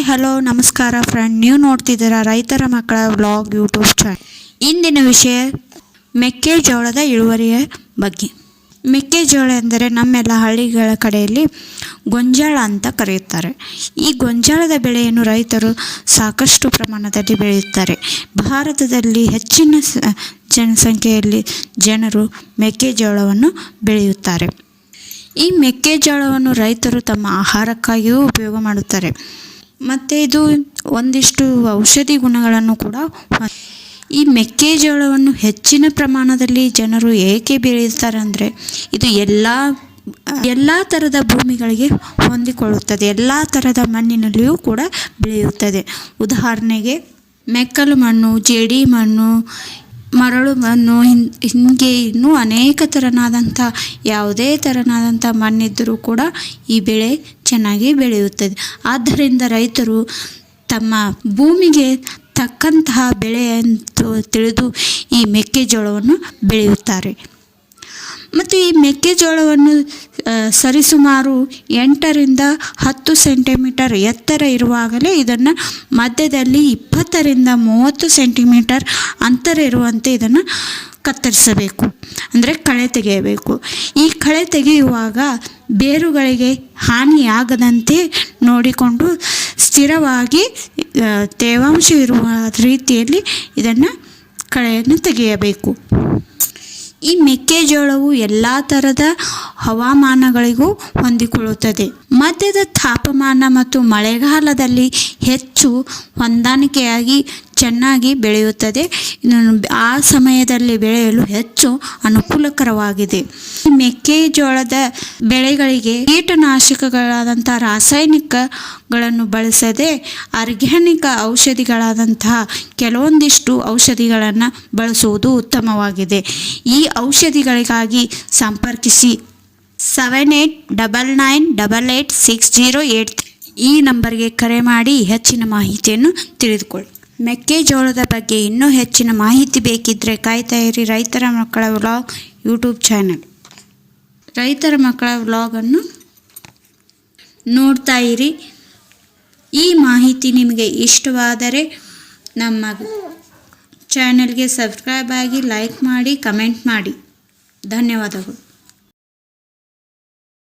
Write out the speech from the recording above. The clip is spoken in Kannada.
ಹಾಯ್, ಹಲೋ, ನಮಸ್ಕಾರ ಫ್ರೆಂಡ್ ನೀವು ನೋಡ್ತಿದ್ದೀರಾ ರೈತರ ಮಕ್ಕಳ ವ್ಲಾಗ್ ಯೂಟ್ಯೂಬ್ ಚಾನಲ್ ಇಂದಿನ ವಿಷಯ ಮೆಕ್ಕೆಜೋಳದ ಇಳುವರಿಯ ಬಗ್ಗೆ. ಮೆಕ್ಕೆಜೋಳ ಎಂದರೆ ನಮ್ಮೆಲ್ಲ ಹಳ್ಳಿಗಳ ಕಡೆಯಲ್ಲಿ ಗೊಂಜಾಳ ಅಂತ ಕರೆಯುತ್ತಾರೆ. ಈ ಗೊಂಜಾಳದ ಬೆಳೆಯನ್ನು ರೈತರು ಸಾಕಷ್ಟು ಪ್ರಮಾಣದಲ್ಲಿ ಬೆಳೆಯುತ್ತಾರೆ. ಭಾರತದಲ್ಲಿ ಹೆಚ್ಚಿನ ಜನಸಂಖ್ಯೆಯಲ್ಲಿ ಜನರು ಮೆಕ್ಕೆಜೋಳವನ್ನು ಬೆಳೆಯುತ್ತಾರೆ. ಈ ಮೆಕ್ಕೆಜೋಳವನ್ನು ರೈತರು ತಮ್ಮ ಆಹಾರಕ್ಕಾಗಿಯೂ ಉಪಯೋಗ ಮಾಡುತ್ತಾರೆ. ಮತ್ತು ಇದು ಒಂದಿಷ್ಟು ಔಷಧಿ ಗುಣಗಳನ್ನು ಕೂಡ ಈ ಮೆಕ್ಕೆಜೋಳವನ್ನು ಹೆಚ್ಚಿನ ಪ್ರಮಾಣದಲ್ಲಿ ಜನರು ಏಕೆ ಬೆಳೆಯುತ್ತಾರೆ ಅಂದರೆ, ಇದು ಎಲ್ಲ ಎಲ್ಲ ಥರದ ಭೂಮಿಗಳಿಗೆ ಹೊಂದಿಕೊಳ್ಳುತ್ತದೆ. ಎಲ್ಲ ಥರದ ಮಣ್ಣಿನಲ್ಲಿಯೂ ಕೂಡ ಬೆಳೆಯುತ್ತದೆ. ಉದಾಹರಣೆಗೆ, ಮೆಕ್ಕಲು ಮಣ್ಣು, ಜೇಡಿ ಮಣ್ಣು ಮರಳು ಮಣ್ಣು ಹಿನ್, ಹೀಗೆ ಇನ್ನೂ ಅನೇಕ ಥರನಾದಂಥ ಯಾವುದೇ ತೆರನಾದಂಥ ಮಣ್ಣಿದ್ದರೂ ಕೂಡ ಈ ಬೆಳೆ ಚೆನ್ನಾಗಿ ಬೆಳೆಯುತ್ತದೆ. ಆದ್ದರಿಂದ ರೈತರು ತಮ್ಮ ಭೂಮಿಗೆ ತಕ್ಕಂತಹ ಬೆಳೆ ಅಂತ ತಿಳಿದು ಈ ಮೆಕ್ಕೆಜೋಳವನ್ನು ಬೆಳೆಯುತ್ತಾರೆ. ಮತ್ತು ಈ ಮೆಕ್ಕೆಜೋಳವನ್ನು ಸರಿಸುಮಾರು ಎಂಟರಿಂದ ಹತ್ತು ಸೆಂಟಿಮೀಟರ್ ಎತ್ತರ ಇರುವಾಗಲೇ ಇದನ್ನು ಮಧ್ಯದಲ್ಲಿ ಇಪ್ಪತ್ತರಿಂದ ಮೂವತ್ತು ಸೆಂಟಿಮೀಟರ್ ಅಂತರ ಇರುವಂತೆ ಇದನ್ನು ಕತ್ತರಿಸಬೇಕು, ಅಂದರೆ ಕಳೆ ತೆಗೆಯಬೇಕು. ಈ ಕಳೆ ತೆಗೆಯುವಾಗ ಬೇರುಗಳಿಗೆ ಹಾನಿಯಾಗದಂತೆ ನೋಡಿಕೊಂಡು ಸ್ಥಿರವಾಗಿ ತೇವಾಂಶ ಇರುವ ರೀತಿಯಲ್ಲಿ ಇದನ್ನು ಕಳೆಯನ್ನು ತೆಗೆಯಬೇಕು. ಈ ಮೆಕ್ಕೆಜೋಳವು ಎಲ್ಲ ಥರದ ಹವಾಮಾನಗಳಿಗೂ ಹೊಂದಿಕೊಳ್ಳುತ್ತದೆ. ಮಧ್ಯದ ತಾಪಮಾನ ಮತ್ತು ಮಳೆಗಾಲದಲ್ಲಿ ಹೆಚ್ಚು ಹೊಂದಾಣಿಕೆಯಾಗಿ ಚೆನ್ನಾಗಿ ಬೆಳೆಯುತ್ತದೆ. ಆ ಸಮಯದಲ್ಲಿ ಬೆಳೆಯಲು ಹೆಚ್ಚು ಅನುಕೂಲಕರವಾಗಿದೆ. ಮೆಕ್ಕೆಜೋಳದ ಬೆಳೆಗಳಿಗೆ ಕೀಟನಾಶಕಗಳಾದಂಥ ರಾಸಾಯನಿಕಗಳನ್ನು ಬಳಸದೆ ಆರ್ಗ್ಯಾನಿಕ್ ಔಷಧಿಗಳಾದಂತಹ ಕೆಲವೊಂದಿಷ್ಟು ಔಷಧಿಗಳನ್ನು ಬಳಸುವುದು ಉತ್ತಮವಾಗಿದೆ. ಈ ಔಷಧಿಗಳಿಗಾಗಿ ಸಂಪರ್ಕಿಸಿ seven eight double nine double eight six zero eight ಈ ನಂಬರ್ಗೆ ಕರೆ ಮಾಡಿ ಹೆಚ್ಚಿನ ಮಾಹಿತಿಯನ್ನು ತಿಳಿದುಕೊಳ್ಳಿ. ಮೆಕ್ಕೆಜೋಳದ ಬಗ್ಗೆ ಇನ್ನೂ ಹೆಚ್ಚಿನ ಮಾಹಿತಿ ಬೇಕಿದ್ದರೆ ಕಾಯ್ತಾ ಇರಿ ರೈತರ ಮಕ್ಕಳ ವ್ಲಾಗ್ ಯೂಟ್ಯೂಬ್ ಚಾನಲ್. ರೈತರ ಮಕ್ಕಳ ವ್ಲಾಗನ್ನು ನೋಡ್ತಾ ಇರಿ. ಈ ಮಾಹಿತಿ ನಿಮಗೆ ಇಷ್ಟವಾದರೆ ನಮ್ಮ ಚಾನಲ್ಗೆ ಸಬ್ಸ್ಕ್ರೈಬ್ ಆಗಿ ಲೈಕ್ ಮಾಡಿ, ಕಮೆಂಟ್ ಮಾಡಿ. ಧನ್ಯವಾದಗಳು.